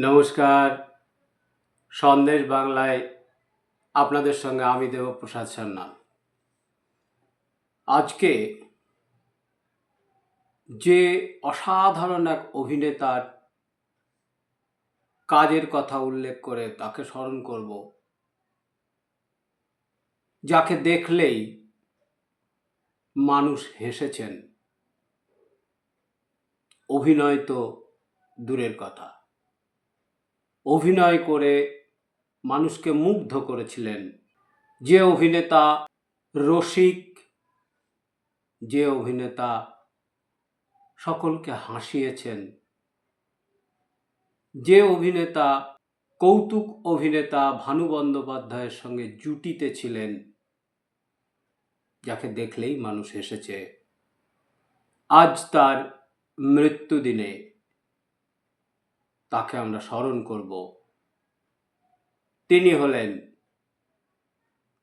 নমস্কার। সন্দেশ বাংলায় আপনাদের সঙ্গে আমি দেবপ্রসাদ সান্যাল। আজকে যে অসাধারণ এক অভিনেতার কাজের কথা উল্লেখ করে তাকে স্মরণ করব, যাকে দেখলেই মানুষ হেসেছেন। অভিনয় তো দূরের কথা। অভিনয় করে মানুষকে মুগ্ধ করেছিলেন। যে অভিনেতা রসিক, যে অভিনেতা সকলকে হাসিয়েছেন। যে অভিনেতা, কৌতুক অভিনেতা ভানু বন্দ্যোপাধ্যায়ের সঙ্গে জুটিতে ছিলেন, যাকে দেখলেই মানুষ এসেছে আজ তার মৃত্যুদিনে। তাকে আমরা স্মরণ করব। তিনি হলেন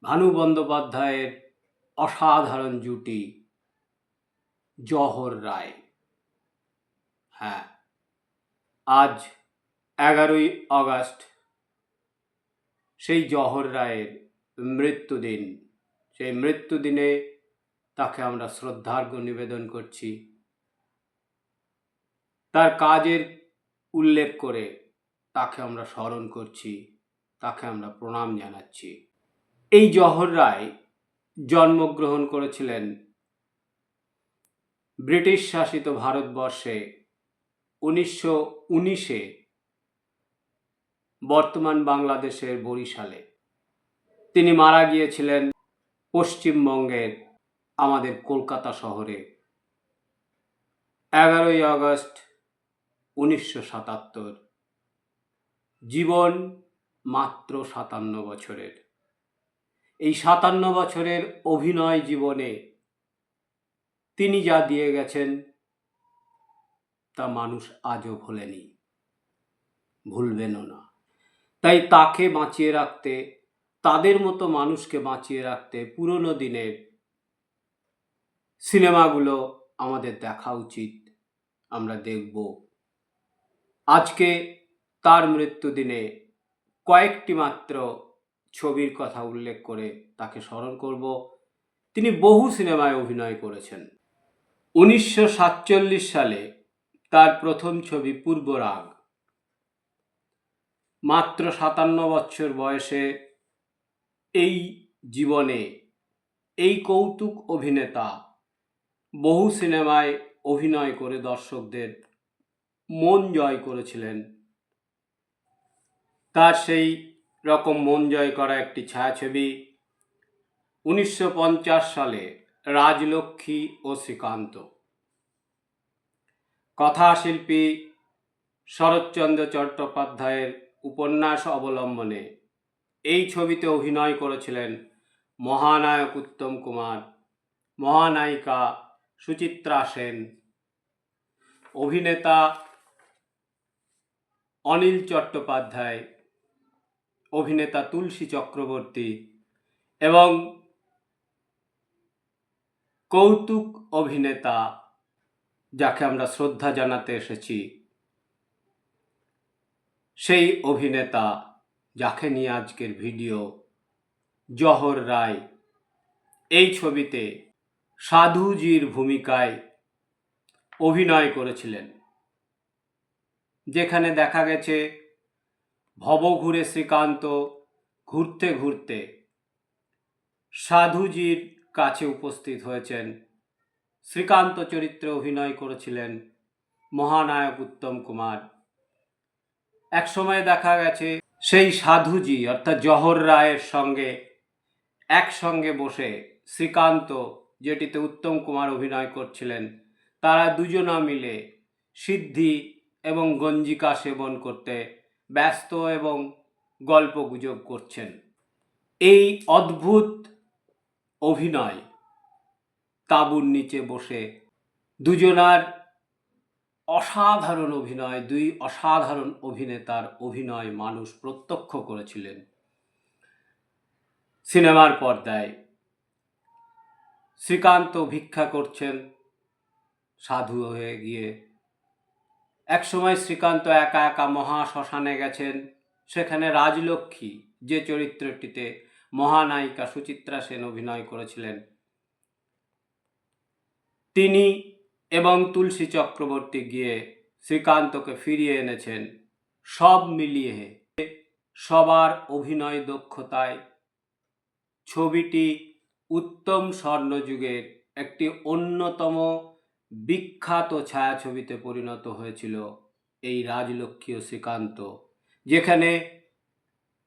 ভানু বন্দ্যোপাধ্যায়ের অসাধারণ জুটি জহর রায়। হ্যাঁ আজ এগারোই আগস্ট, সেই জহর রায়ের মৃত্যুদিন। সেই মৃত্যুদিনে তাকে আমরা শ্রদ্ধার্ঘ্য নিবেদন করছি। তার কাজের উল্লেখ করে তাকে আমরা স্মরণ করছি, তাকে আমরা প্রণাম জানাচ্ছি। এই জহর রায় জন্মগ্রহণ করেছিলেন ব্রিটিশ শাসিত ভারতবর্ষে উনিশশো উনিশে বর্তমান বাংলাদেশের বরিশালে। তিনি মারা গিয়েছিলেন পশ্চিমবঙ্গের আমাদের কলকাতা শহরে। এগারোই আগস্ট উনিশশো সাতাত্তর। জীবন মাত্র সাতান্ন বছরের। এই সাতান্ন বছরের অভিনয় জীবনে তিনি যা দিয়ে গেছেন, তা মানুষ আজও ভোলেনি। ভুলবেনও না। তাই তাকে বাঁচিয়ে রাখতে, তাদের মতো মানুষকে বাঁচিয়ে রাখতে পুরনো দিনের সিনেমাগুলো আমাদের দেখা উচিত। আমরা দেখব আজকে তার মৃত্যুদিনে কয়েকটি মাত্র ছবির কথা উল্লেখ করে তাকে স্মরণ করব। তিনি বহু সিনেমায় অভিনয় করেছেন। উনিশশো সাতচল্লিশ সালে তার প্রথম ছবি পূর্বরাগ মাত্র সাতান্ন বছর বয়সে এই জীবনে এই কৌতুক অভিনেতা বহু সিনেমায় অভিনয় করে দর্শকদের মন জয় করেছিলেন। তার সেই রকম মন জয় করা একটি ছায়াছবি উনিশশো পঞ্চাশ সালে রাজলক্ষ্মী ও শ্রীকান্ত। কথাশিল্পী শরৎচন্দ্র চট্টোপাধ্যায়ের উপন্যাস অবলম্বনে এই ছবিতে অভিনয় করেছিলেন মহানায়ক উত্তম কুমার, মহানায়িকা সুচিত্রা সেন। অভিনেতা অনিল চট্টোপাধ্যায়, অভিনেতা তুলসী চক্রবর্তী এবং কৌতুক অভিনেতা যাকে আমরা শ্রদ্ধা জানাতে এসেছি, সেই অভিনেতা যাকে নিয়ে আজকের ভিডিও জহর রায়। এই ছবিতে সাধুজির ভূমিকায় অভিনয় করেছিলেন। যেখানে দেখা গেছে ভবঘুরে শ্রীকান্ত ঘুরতে ঘুরতে। সাধুজির কাছে উপস্থিত হয়েছেন। শ্রীকান্ত চরিত্রে অভিনয় করেছিলেন মহানায়ক উত্তম কুমার। এক সময় দেখা গেছে সেই সাধুজি, অর্থাৎ জহর রায়ের সঙ্গে একসঙ্গে বসে শ্রীকান্ত, যেটিতে উত্তম কুমার অভিনয় করছিলেন, তারা দুজনা মিলে সিদ্ধি এবং গঞ্জিকা সেবন করতে ব্যস্ত এবং গল্প গুজব করছেন। এই অদ্ভুত অভিনয় তাঁবুর নিচে বসে দুজনার অসাধারণ অভিনয়, দুই অসাধারণ অভিনেতার অভিনয় মানুষ প্রত্যক্ষ করেছিলেন। সিনেমার পর্দায় শ্রীকান্ত ভিক্ষা করছেন, সাধু হয়ে গিয়ে একসময় শ্রীকান্ত একা একা মহা শ্মশানে গেছেন। সেখানে রাজলক্ষ্মী যে চরিত্রটিতে মহানায়িকা সুচিত্রা সেন অভিনয় করেছিলেন। তিনি এবং তুলসী চক্রবর্তী গিয়ে শ্রীকান্তকে ফিরিয়ে এনেছেন। সব মিলিয়ে সবার অভিনয় দক্ষতায় ছবিটি উত্তম স্বর্ণযুগের একটি অন্যতম বিখ্যাত ছায়াছবিতে পরিণত হয়েছিল এই রাজলক্ষ্মী ও শ্রীকান্ত, যেখানে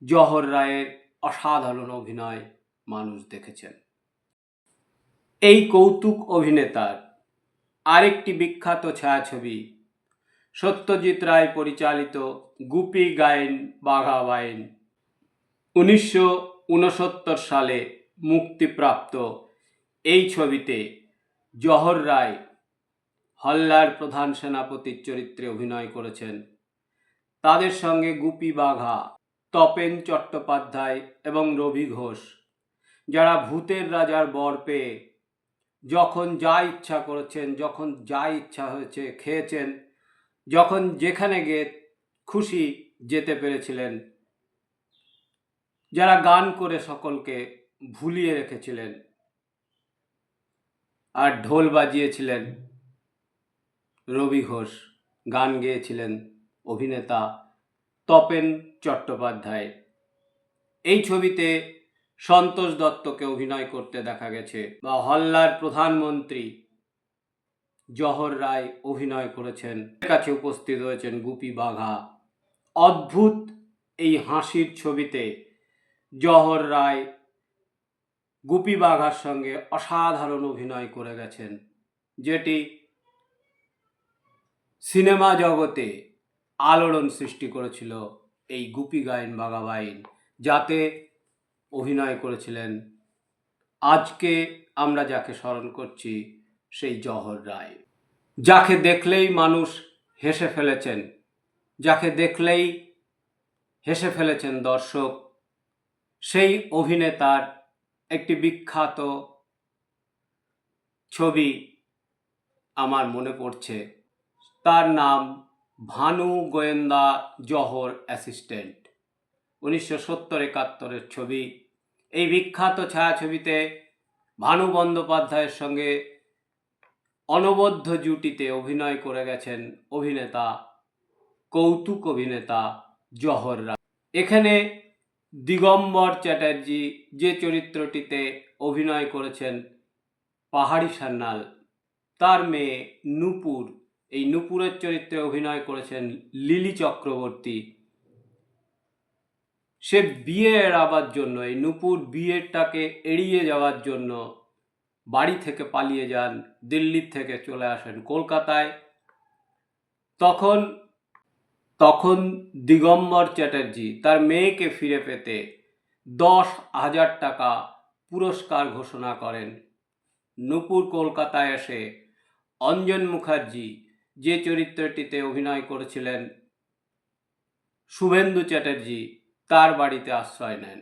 জহর রায়ের অসাধারণ অভিনয় মানুষ দেখেছেন। এই কৌতুক অভিনেতার আরেকটি বিখ্যাত ছায়াছবি সত্যজিৎ রায় পরিচালিত গুপি গায়েন বাঘা বাইন উনিশশো উনসত্তর সালে মুক্তিপ্রাপ্ত এই ছবিতে জহর রায় হল্লার প্রধান সেনাপতির চরিত্রে অভিনয় করেছেন। তাদের সঙ্গে গুপি বাঘা, তপেন চট্টোপাধ্যায় এবং রবি ঘোষ, যারা ভূতের রাজার বর পেয়ে যখন যা ইচ্ছা করেছেন, যখন যা ইচ্ছা হয়েছে খেয়েছেন, যখন যেখানে গিয়ে খুশি যেতে পেরেছিলেন, যারা গান করে সকলকে ভুলিয়ে রেখেছিলেন আর ঢোল বাজিয়েছিলেন। রবি ঘোষ গান গেয়েছিলেন অভিনেতা তপেন চট্টোপাধ্যায়। এই ছবিতে সন্তোষ দত্তকে অভিনয় করতে দেখা গেছে বা হল্লার প্রধানমন্ত্রী জহর রায় অভিনয় করেছেন। কাছে উপস্থিত হয়েছেন গুপি বাঘা। অদ্ভুত এই হাসির ছবিতে জহর রায় গুপি বাঘার সঙ্গে অসাধারণ অভিনয় করে গেছেন, যেটি সিনেমা জগতে আলোড়ন সৃষ্টি করেছিল এই গুপি গায়েন বাঘাবাইন যাতে অভিনয় করেছিলেন। আজকে আমরা যাকে স্মরণ করছি, সেই জহর রায়। যাকে দেখলেই মানুষ হেসে ফেলেছেন, যাকে দেখলেই হেসে ফেলেছেন দর্শক, সেই অভিনেতার একটি বিখ্যাত ছবি আমার মনে পড়ছে। তার নাম ভানু গোয়েন্দা জহর অ্যাসিস্ট্যান্ট। উনিশশো সত্তর একাত্তরের ছবি। এই বিখ্যাত ছায়াছবিতে ভানু বন্দ্যোপাধ্যায়ের সঙ্গে অনবদ্য জুটিতে অভিনয় করে গেছেন অভিনেতা, কৌতুক অভিনেতা জহর এখানে দিগম্বর চ্যাটার্জি যে চরিত্রটিতে অভিনয় করেছেন পাহাড়ি সান্যাল, তার মেয়ে নূপুর এই নূপুরের চরিত্রে অভিনয় করেছেন লিলি চক্রবর্তী। সে বিয়ে এড়াবার জন্য, এই নূপুর বিয়েটাকে এড়িয়ে যাওয়ার জন্য বাড়ি থেকে পালিয়ে যান, দিল্লির থেকে চলে আসেন কলকাতায়। তখন তখন দিগম্বর চ্যাটার্জি তার মেয়েকে ফিরে পেতে দশ হাজার টাকা পুরস্কার ঘোষণা করেন। নূপুর কলকাতায় এসে অঞ্জন মুখার্জি যে চরিত্রটিতে অভিনয় করেছিলেন শুভেন্দু চ্যাটার্জি, তার বাড়িতে আশ্রয় নেন।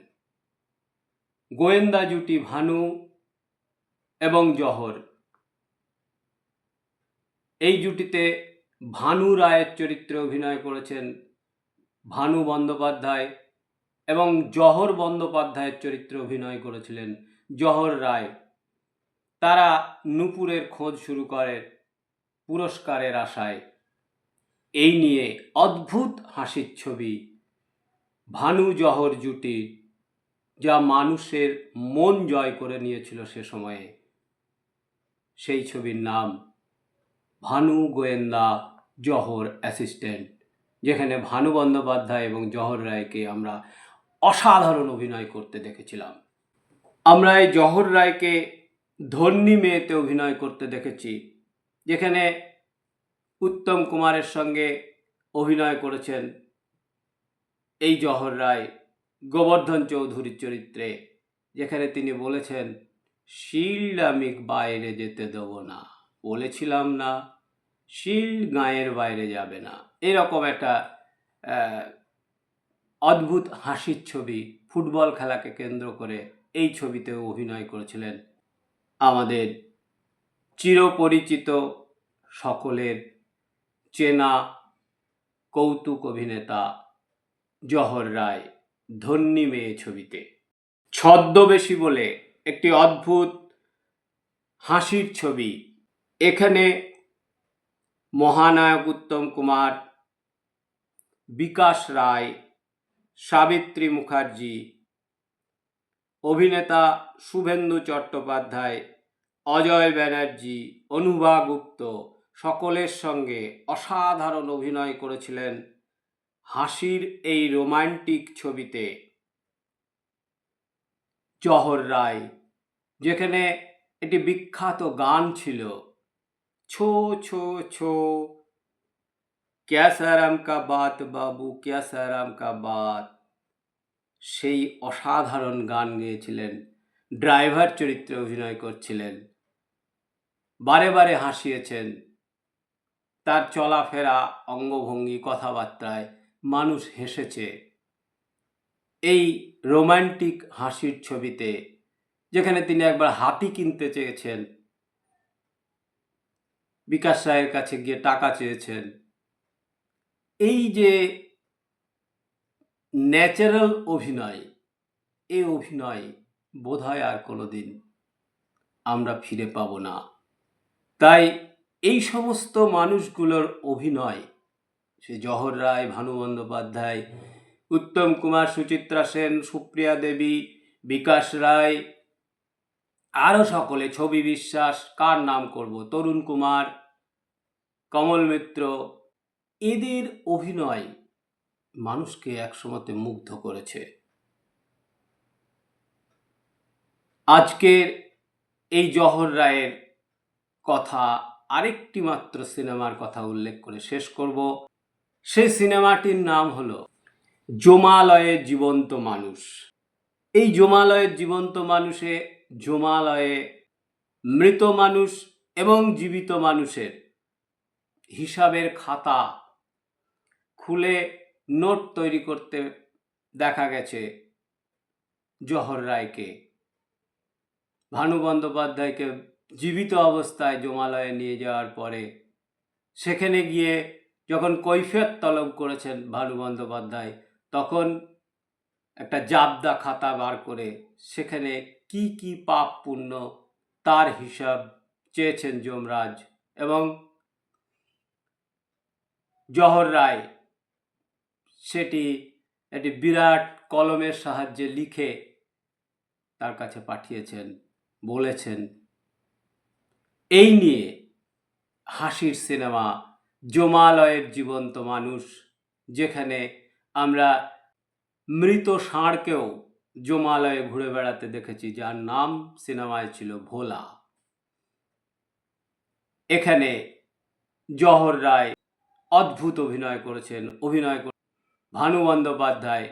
গোয়েন্দা জুটি ভানু এবং জহর। এই জুটিতে ভানু রায়ের চরিত্রে অভিনয় করেছেন ভানু বন্দ্যোপাধ্যায় এবং জহর বন্দ্যোপাধ্যায়ের চরিত্রে অভিনয় করেছিলেন জহর রায়। তারা নূপুরের খোঁজ শুরু করে পুরস্কারের আশায়। এই নিয়ে অদ্ভুত হাসির ছবি। ভানু জহর জুটি, যা মানুষের মন জয় করে নিয়েছিল সে সময়ে। সেই ছবির নাম, ভানু গোয়েন্দা জহর অ্যাসিস্ট্যান্ট, যেখানে ভানু বন্দ্যোপাধ্যায় এবং জহর রায়কে আমরা অসাধারণ অভিনয় করতে দেখেছিলাম। আমরা এই জহর রায়কে ধন্যী মেয়েতে অভিনয় করতে দেখেছি। যেখানে উত্তম কুমারের সঙ্গে অভিনয় করেছেন এই জহর রায়, গোবর্ধন চৌধুরীর চরিত্রে, যেখানে তিনি বলেছেন, শিল আমি বাইরে যেতে দেব না। বলেছিলাম না, শিল গাঁয়ের বাইরে যাবে না। এরকম একটা অদ্ভুত হাসির ছবি ফুটবল খেলাকে কেন্দ্র করে এই ছবিতেও অভিনয় করেছিলেন আমাদের চিরপরিচিত সকলের চেনা কৌতুক অভিনেতা জহর রায় ধন্যী মেয়ে ছবিতে। ছদ্মবেশী বলে একটি অদ্ভুত হাসির ছবি। এখানে মহানায়ক উত্তম কুমার, বিকাশ রায়, সাবিত্রী মুখার্জি, অভিনেতা শুভেন্দু চট্টোপাধ্যায় অজয় ব্যানার্জি, অনুভা গুপ্ত সকলের সঙ্গে অসাধারণ অভিনয় করেছিলেন হাসির এই রোমান্টিক ছবিতে। জহর রায়, যেখানে একটি বিখ্যাত গান ছিল, ছো ছো ছো ক্যাসারাম কা বাত বাবু ক্যাসারাম কা বাত সেই অসাধারণ গান গেয়েছিলেন। ড্রাইভার চরিত্রে অভিনয় করছিলেন। বারে বারে হাসিয়েছেন। তার চলাফেরা, অঙ্গভঙ্গি, কথাবার্তায় মানুষ হেসেছে। এই রোমান্টিক হাসির ছবিতে, যেখানে তিনি একবার হাতি কিনতে চেয়েছেন, বিকাশ রায়ের কাছে গিয়ে টাকা চেয়েছেন। এই যে ন্যাচারাল অভিনয় এই অভিনয় বোধহয় আর কোনোদিন আমরা ফিরে পাব না। তাই এই সমস্ত মানুষগুলোর অভিনয় সে জহর রায়, ভানু বন্দ্যোপাধ্যায়, উত্তম কুমার সুচিত্রা সেন, সুপ্রিয়া দেবী, বিকাশ রায়, আরও সকলে, ছবি বিশ্বাস, কার নাম করব? তরুণ কুমার, কমল মিত্র, এদের অভিনয় মানুষকে একসময়তে মুগ্ধ করেছে। আজকের এই জহর রায়ের কথা আরেকটি মাত্র সিনেমার কথা উল্লেখ করে শেষ করব। সেই সিনেমাটির নাম হল জমালয়ের জীবন্ত মানুষ। এই জমালয়ের জীবন্ত মানুষে জমালয়ে মৃত মানুষ এবং জীবিত মানুষের হিসাবের খাতা খুলে নোট তৈরি করতে দেখা গেছে জহর রায়কে। ভানু বন্দ্যোপাধ্যায়কে জীবিত অবস্থায় জমালয়ে নিয়ে যাওয়ার পরে সেখানে গিয়ে যখন কৈফিয়ত তলব করেছেন ভানু বন্দ্যোপাধ্যায়, তখন একটা জাবদা খাতা বার করে সেখানে কি কি পাপ পুণ্য তার হিসাব চেয়েছেন যমরাজ এবং জহর রায় সেটি একটি বিরাট কলমের সাহায্যে লিখে তার কাছে পাঠিয়েছেন, বলেছেন। এই নিয়ে হাসির সিনেমা, জমালয়ের জীবন্ত মানুষ, যেখানে আমরা মৃত ষাঁড়কেও জমালয়ে ঘুরে বেড়াতে দেখেছি, যার নাম সিনেমায় ছিল ভোলা। এখানে জহর রায় অদ্ভুত অভিনয় করেছেন, অভিনয় করে ভানু বন্দ্যোপাধ্যায়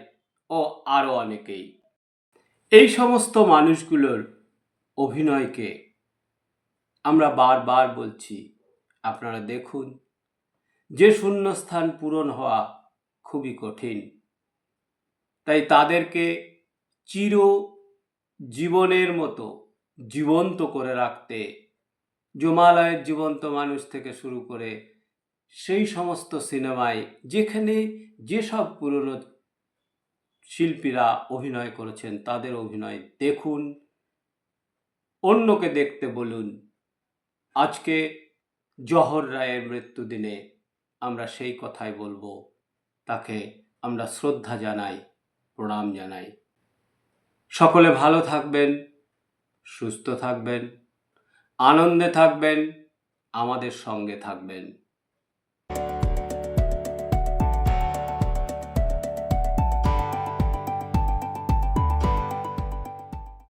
ও আরও অনেকেই। এই সমস্ত মানুষগুলোর অভিনয়কে আমরা বারবার বলছি, আপনারা দেখুন, যে শূন্যস্থান পূরণ হওয়া খুবই কঠিন। তাই তাদেরকে চির জীবনের মতো জীবন্ত করে রাখতে, জমালয়ের জীবন্ত মানুষ থেকে শুরু করে সেই সমস্ত সিনেমায় যেখানে যেসব পুরনো শিল্পীরা অভিনয় করেছেন, তাদের অভিনয় দেখুন, অন্যকে দেখতে বলুন আজকে জহর রায়ের মৃত্যুদিনে আমরা সেই কথাই বলব, তাকে আমরা শ্রদ্ধা জানাই, প্রণাম জানাই। সকলে ভালো থাকবেন, সুস্থ থাকবেন, আনন্দে থাকবেন, আমাদের সঙ্গে থাকবেন।